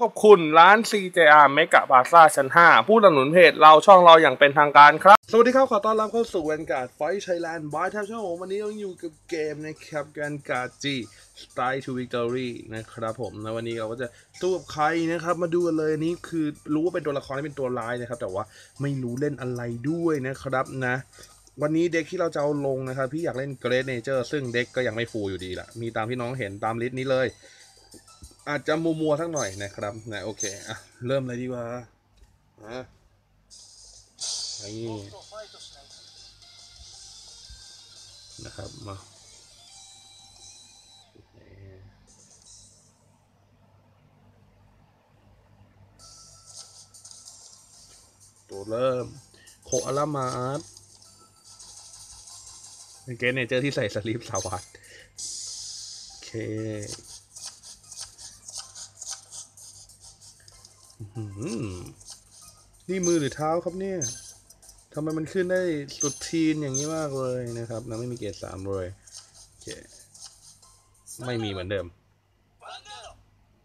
ขอบคุณร้าน CJR เมกะบาซ่าชั้น 5 ผู้สนับสนุนเพจเราช่องเราอย่างเป็นทางการครับ สวัสดีครับ ขอต้อนรับเข้าสู่แวนการ์ดไฟไทยแลนด์บายทับช่องผมวันนี้เราอยู่กับเกมนะครับแวนการ์ดจีสไตล์ทูวิกตอรี่นะครับผมในวันนี้เราก็จะสู้กับใครนะครับ มาดูกันเลยนี้คือรู้ว่าเป็นตัวละครที่เป็นตัวร้ายนะครับ แต่ว่าไม่รู้เล่นอะไรด้วยนะครับนะ วันนี้เด็กที่เราจะเอาลงนะครับ พี่อยากเล่นเกรดเนเจอร์ซึ่งเด็กก็ยังไม่ฟูลอยู่ดีละมีตามที่น้องเห็นตามลิสต์นี้เลย อาจจะมัวมัวๆสักหน่อยนะครับนะโอเคอะเริ่มเลยดีกว่าอะนี่นะครับมาตัวเริ่มโคอาลามาร์เป็นเกนเนเจอร์ที่ใส่สลีปสวัสดโอเค อื้อหือ นี่มือหรือเท้าครับเนี่ยทำไมมันขึ้นได้สุดทีนอย่างนี้มากเลยนะครับนะไม่มีเกรดสามเลยโอเคไม่มีเหมือนเดิม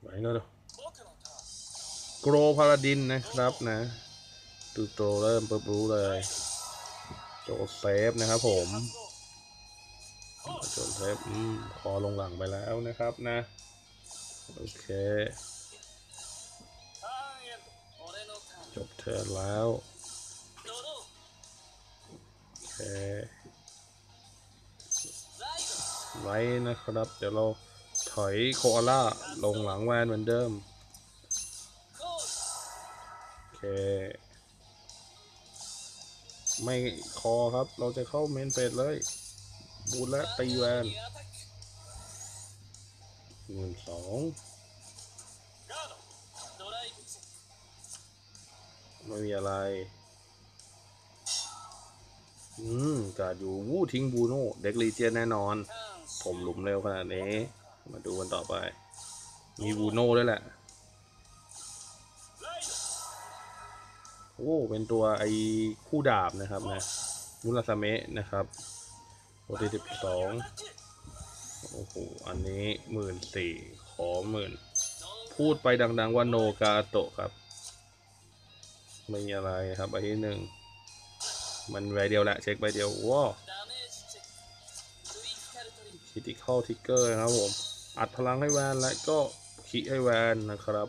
ไว้ก็ดูโกรพาราดินนะครับนะดูโตเริ่มปุ๊บรู้เลย โจเซฟนะครับผมโจเซฟอืมคอลงหลังไปแล้วนะครับนะ โอเค จบเทิร์นแล้วโอเคไว้นะครับ เดี๋ยวเราถอยโคอาล่าลงหลังแวนเหมือนเดิม โอเค ไม่คอครับ เราจะเข้าเมนเฟสเลย บูทและตีแวนหมื่นสอง ไม่มีอะไร อืมการอยู่วู้ทิ้งบูโน่เด็กลีเจียนแน่นอน ผมหลุมเร็วขนาดนี้ มาดูกันต่อไป มีบูโน่ด้วยแหละ โอ้เป็นตัวไอ้คู่ดาบนะครับนะมุราสเมะนะครับโปรตีสิบสองโอ้โห อันนี้หมื่นสี่ขอหมื่น พูดไปดัง ๆ ว่าโนกาโตะครับ ไม่มีอะไรครับใบที่หนึ่งมันใบเดียวแหละเช็คใบเดียวว้าวคิติคอลทิกเกอร์นะครับผมอัดพลังให้แวนและก็ขีให้แวนนะครับ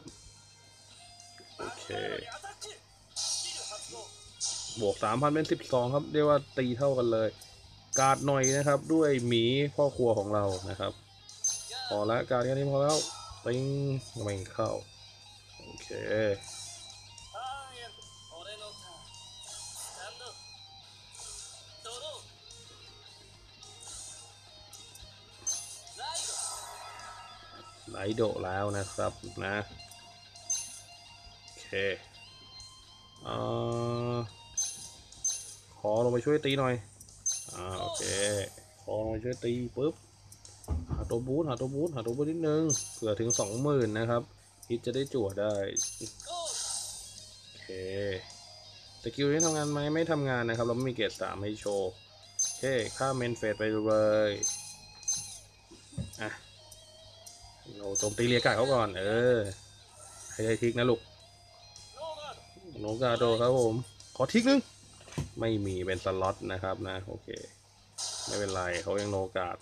โอเค บวกสามพันเป็นสิบสองครับ เรียกว่าตีเท่ากันเลย กาดหน่อยนะครับ ด้วยหมีพ่อครัวของเรานะครับ พอและการ์ดแค่นี้พอแล้ว ติ้งไม่เข้า โอเค ไหลโดแล้วนะครับนะโอเคเอ่อขอลงไปช่วยตีหน่อยอ่าโอเคขอลงไปช่วยตีปุ๊บหาตัวบูทหาตัวบูทหาตัวบูทนิดนึงเผื่อถึงสองหมื่นนะครับฮิตจะได้จั่วได้โอเคสกิลนี้ทำงานไหมไม่ทำงานนะครับ เราไม่มีเกรดสามให้โชว์โอเคข้ามเมนเฟสไปเลย เราโจมตีเรียกาเขาก่อน เออให้ได้ทิกนะลูกโนกาโดครับผม ขอทิกนึง ไม่มีเป็นสล็อตนะครับนะ โอเค ไม่เป็นไรเขายังโนกาด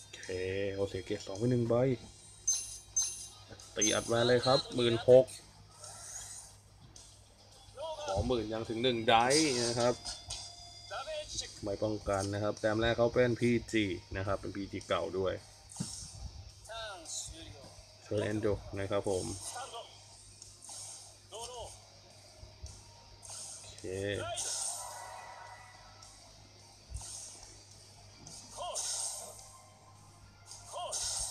โอเคเอาเสียเกตสองไปหนึ่งใบ ตีอัดมาเลยครับหมื่นหกขอหมื่นยังถึงหนึ่งไดนะครับไม่ป้องกันนะครับแต้มแรกเขาเป็น PG นะครับ เป็น PG เก่าด้วย เชอร์เอนโดนะครับผมโอเค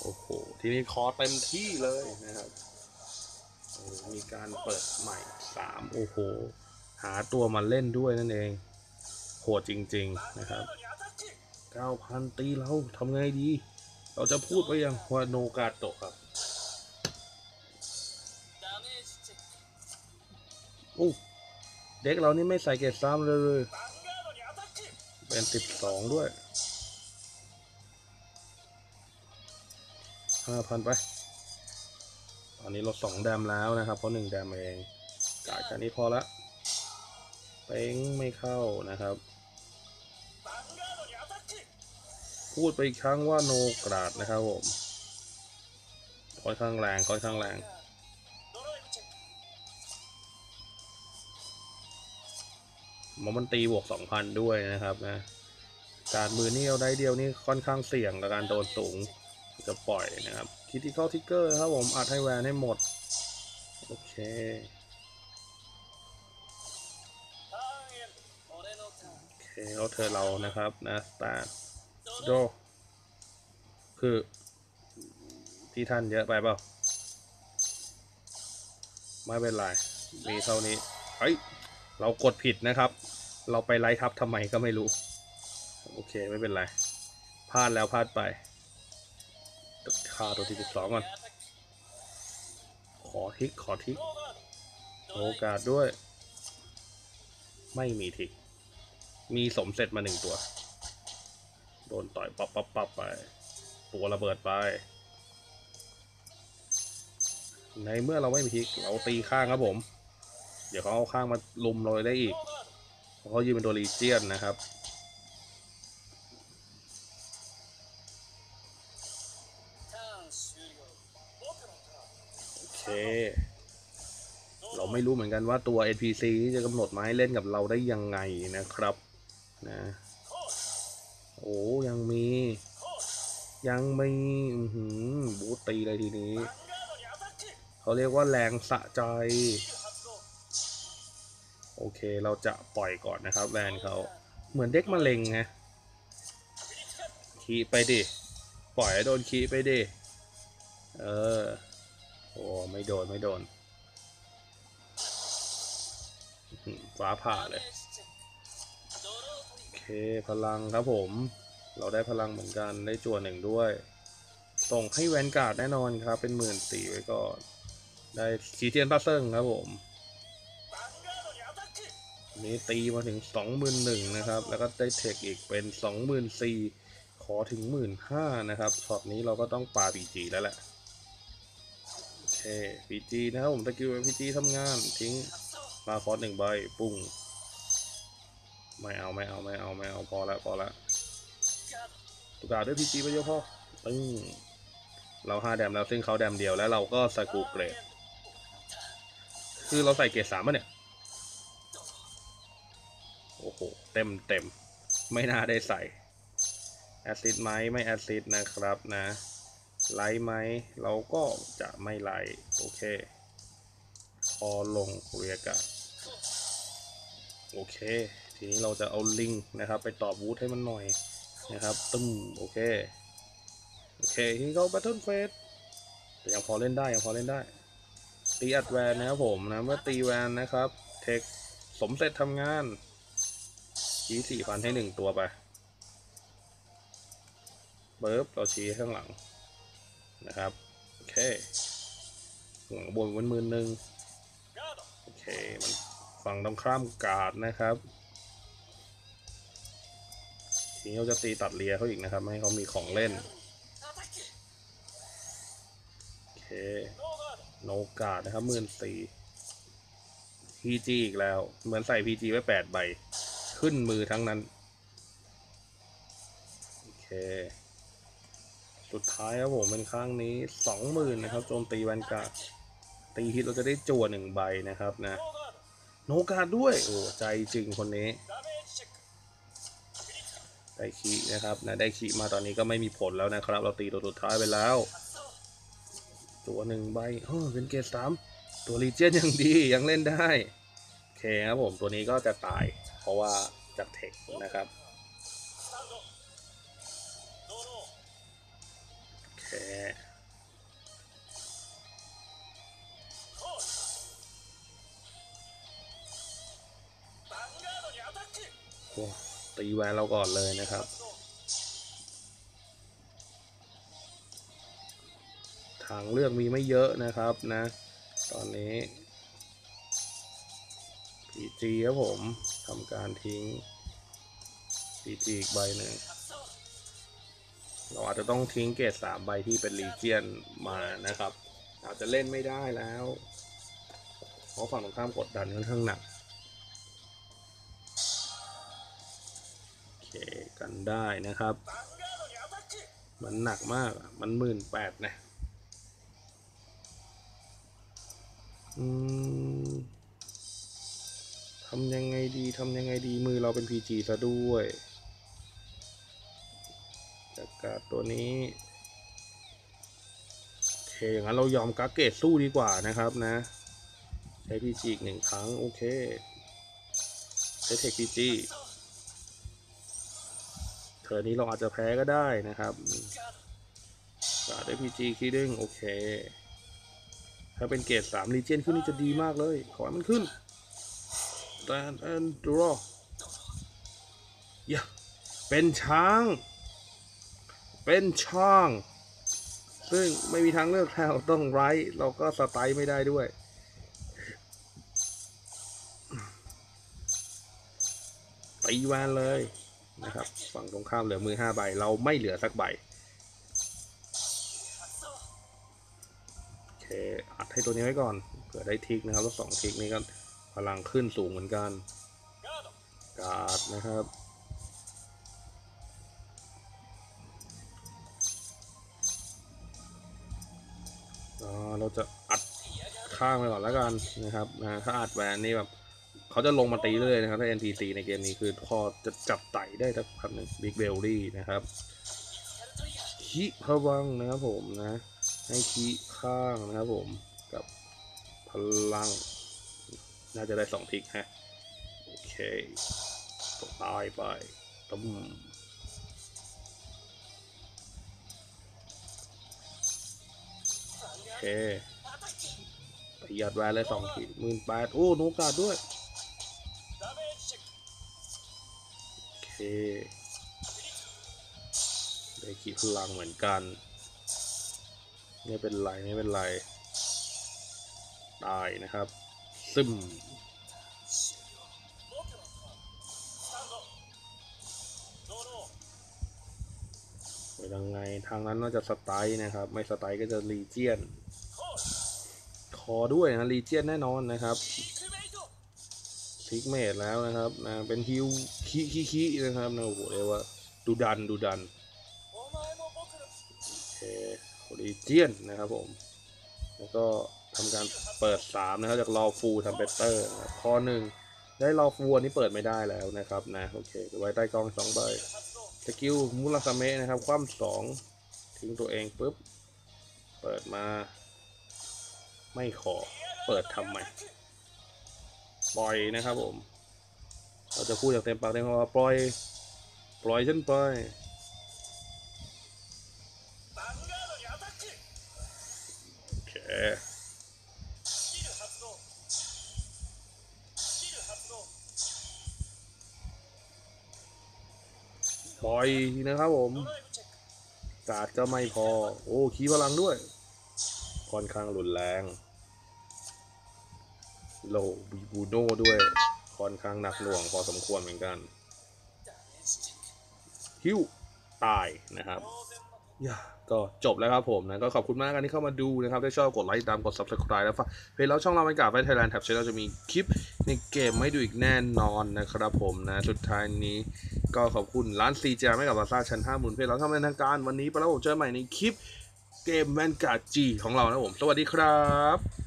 โอ้โห ทีนี้คอเต็มที่เลยนะครับ มีการเปิดใหม่สามโอ้โห หาตัวมาเล่นด้วยนั่นเอง โหดจริง ๆนะครับ9,000ตีเราทำไงดี เราจะพูดไปยังว่าโนกาโตะครับ อ้เด็กเรานี่ไม่ใส่เกรดซ้ำเลยเป็นสิบสองด้วยห้าพันไป ตอนนี้ลดสองแดมแล้วนะครับ เพราะหนึ่งแดมเองกาดแค่นี้พอละเป้งไม่เข้านะครับ พูดไปอีกครั้งว่าโนกราดนะครับผมค่อนข้างแรงค่อนข้างแรง มอมันตีบวกสองพันด้วยนะครับนะการมือนี่เอาได้เดียวนี่ค่อนข้างเสี่ยงกับการโดนสูงจะปล่อยนะครับคิติคอลทิกเกอร์ครับผมอัดให้แวนให้หมด โอเคโอเคเขาเธอเรานะครับนะสตาร์โดคือที่ท่านเยอะไปเปล่า ไม่เป็นไร มีเท่านี้ เฮ้ย เรากดผิดนะครับ เราไปไลทับทำไมก็ไม่รู้ โอเคไม่เป็นไรพลาดแล้วพลาดไปคาตัวที่สิบสองก่อน ขอทิกขอทิกโอกาสด้วย ไม่มีทิก มีสมเสร็จมาหนึ่งตัว โดนต่อยปับปับปับไป ตัวระเบิดไป ในเมื่อเราไม่มีทิก เราตีข้างครับผม เดี๋ยวเขาเอาข้างมาลุมเราได้อีกเพราะเขายืนเป็นตัวรีเจียนนะครับ โอเค เราไม่รู้เหมือนกันว่าตัว NPC ที่จะกำหนดมาให้เล่นกับเราได้ยังไงนะครับนะโอ้ยังมี ยังมีอือหือบูตตีเลยทีนี้ เขาเรียกว่าแรงสะใจ โอเคเราจะปล่อยก่อนนะครับ แวนเขาเหมือนเด็กมะเร็งไงคีไปดิ ปล่อยโดนคีไปดิ เออ โอ้ไม่โดนไม่โดนฟ้าผ่าเลย โอเคพลังครับผม เราได้พลังเหมือนกันได้จั่วหนึ่งด้วย ส่งให้แวนการ์ดแน่นอนครับ เป็นหมื่นตีไว้ก่อน ได้ชีเทียนพาเซิงครับผม นี้ตีมาถึงสองหมื่นะครับ แล้วก็ได้เทคอีกเป็นสองหมื่นสี่ขอถึงหมื่นห้านะครับช็อตนี้เราก็ต้องปาปีจีแล้วแหละ โอเคปีจีนะครับผมตะกิ้วพีจีทำงานทิ้งมาคอร์สหนึ่งใบปุ้งไม่เอาไม่เอาไม่เอาไม่เอาพอแล้วพอแล้วตุกาด้วยพีจีไปเยอะพอปึ้งเราห้าแดมแล้วซึ่งเขาแดมเดียวแล้วเราก็สกูเกรดคือเราใส่เกรดสามอะเนี่ย โอ้โห เต็มเต็ม ไม่น่าได้ใส่ แอซิดไหมไม่แอซิดนะครับนะ ไลท์ไหม เราก็จะไม่ไลท์โอเค คอลงเรียกาโอเค ทีนี้เราจะเอาลิงนะครับ ไปตอบวูดให้มันหน่อยนะครับ ตึ้ม โอเค โอเค ทีนี้เขาแบทเทิลเฟสแต่ยังพอเล่นได้ ยังพอเล่นได้ ตีอัดแวนนะครับผมนะ เมื่อตีแวนนะครับ เทคสมเสร็จทำงาน ชี้สี่พันให้หนึ่งตัวไปเบิร์บเราชี้ข้างหลังนะครับ โอเคหลังบนมันมื่นหนึ่งโอเค มันฝั่งตรงข้ามกาดนะครับ ทีนี้เราจะตีตัดเลียเขาอีกนะครับ ให้เขามีของเล่น โอเค โนกาดนะครับมื่นสี่ PG อีกแล้ว เหมือนใส่ PG ไว้แปดใบ ขึ้นมือทั้งนั้น โอเค สุดท้ายครับผมเป็นข้างนี้สองหมื่นนะครับโจมตีแวนการ์ดตีฮิตเราจะได้จั่วหนึ่งใบนะครับนะ โนกาด้วย โอ้ใจจริงคนนี้ ได้คีนะครับนะได้คีมาตอนนี้ก็ไม่มีผลแล้วนะครับ เราตีตัวสุดท้ายไปแล้วตัวหนึ่งใบเออเป็นเกรดสามตัวรีเจนยังดียังเล่นได้ โอเคครับผมตัวนี้ก็จะตาย เพราะว่าจากเทคนะครับโอเคโอ้ตีแวนเราก่อนเลยนะครับ ทางเลือกมีไม่เยอะนะครับนะ ตอนนี้ PG ครับผมทำการทิ้ง PG อีกใบหนึ่งเราอาจจะต้องทิ้งเกรดสามใบที่เป็นลีเจียนมานะครับ อาจจะเล่นไม่ได้แล้ว เพราะฝั่งตรงข้ามกดดันค่อนข้างหนักโอเคกันได้นะครับ มันหนักมากอะมันหมื่นแปดนะอืม ทำยังไงดีทำยังไงดีมือเราเป็น PG ซะด้วยจัดการตัวนี้โอเคอย่างนั้นเรายอมกักเกตสู้ดีกว่านะครับนะ ใช้ PG อีกหนึ่งครั้ง โอเค ใช้เทค PG เธอนี้เราอาจจะแพ้ก็ได้นะครับกาดด้ PG คีดึงโอเค ถ้าเป็นเกรดสามลีเจนขึ้นนี่จะดีมากเลย ขอให้มันขึ้น Stand and draw ย่าเป็นช้าง เป็นช่าง ซึ่งไม่มีทางเลือกแล้วต้องไรเราก็สไตล์ไม่ได้ด้วย ตีแวนเลยนะครับ ฝั่งตรงข้ามเหลือมือห้าใบ เราไม่เหลือสักใบ โอเค อัดให้ตัวนี้ไว้ก่อน เผื่อได้ทิกนะครับแล้วสองทิกนี้ก็ พลังขึ้นสูงเหมือนกัน การ์ดนะครับ เราจะอัดข้างไปก่อนแล้วกันนะครับนะถ้าอัดแวนนี่แบบเขาจะลงมาตีเลยนะครับ ถ้า NPC ในเกมนี้คือพอจะจับไต่ได้สักพักหนึ่งบิ๊กเบลลี่นะครับคีพวังนะครับผมนะ ให้คีข้างนะครับผมกับพลัง น่าจะได้สองทิกฮะ โอเคตกตายไปตุ้มโอเคประหยัดแวนเลยสองขีดหมื่นแปดโอ้โนกาดด้วย โอเค ได้ขีดพลังเหมือนกัน ไม่เป็นไร ไม่เป็นไรได้นะครับ ซึมไปทางไงทางนั้นน่าจะสไตล์นะครับ ไม่สไตล์ก็จะรีเจียน คอด้วยนะรีเจียนแน่นอนนะครับทิกเมดแล้วนะครับนะเป็นฮิวคีคีคีนะครับนะโอ้โหเรียกว่าดูดันดูดันโอเครีเจียนนะครับผม แล้วก็ ทำการเปิดสามนะครับจากรอฟูทำเบเตอร์นะครับคอหนึ่งได้รอฟูอันนี้เปิดไม่ได้แล้วนะครับนะโอเคไว้ใต้กองสองใบสกิลมุราซาเมะนะครับ คว่ำสองทิ้งตัวเองปุ๊บ เปิดมา ไม่ขอเปิดทำไมปล่อยนะครับผม เราจะพูดอย่างเต็มปากเต็มคำว่าปล่อย ปล่อยฉันไปโอเค ล่อยนะครับผมกาดก็ไม่พอ โอ้ขีพลังด้วย ค่อนข้างรุนแรงโลบีบูโน่ด้วย ค่อนข้างหนักหน่วงพอสมควรเหมือนกัน ฮิวตายนะครับ ก็จบแล้วครับผมนะก็ขอบคุณมากกันที่เข้ามาดูนะครับ ถ้าชอบกดไลค์ตามกด subscribe แล้วฝากเพจแล้วช่องเราเป็นกาไฟไทยแลนด์แท็บเชเราจะมีคลิปในเกมไม่ดูอีกแน่นอนนะครับผมนะ สุดท้ายนี้ก็ขอบคุณร้านซีเจไม่กับลาซาชั้น5มูลเพจเราทำเป็นทางการวันนี้ไปแล้วผมเจอใหม่ในคลิปเกมแวนการ์ดจีของเรานะผม สวัสดีครับ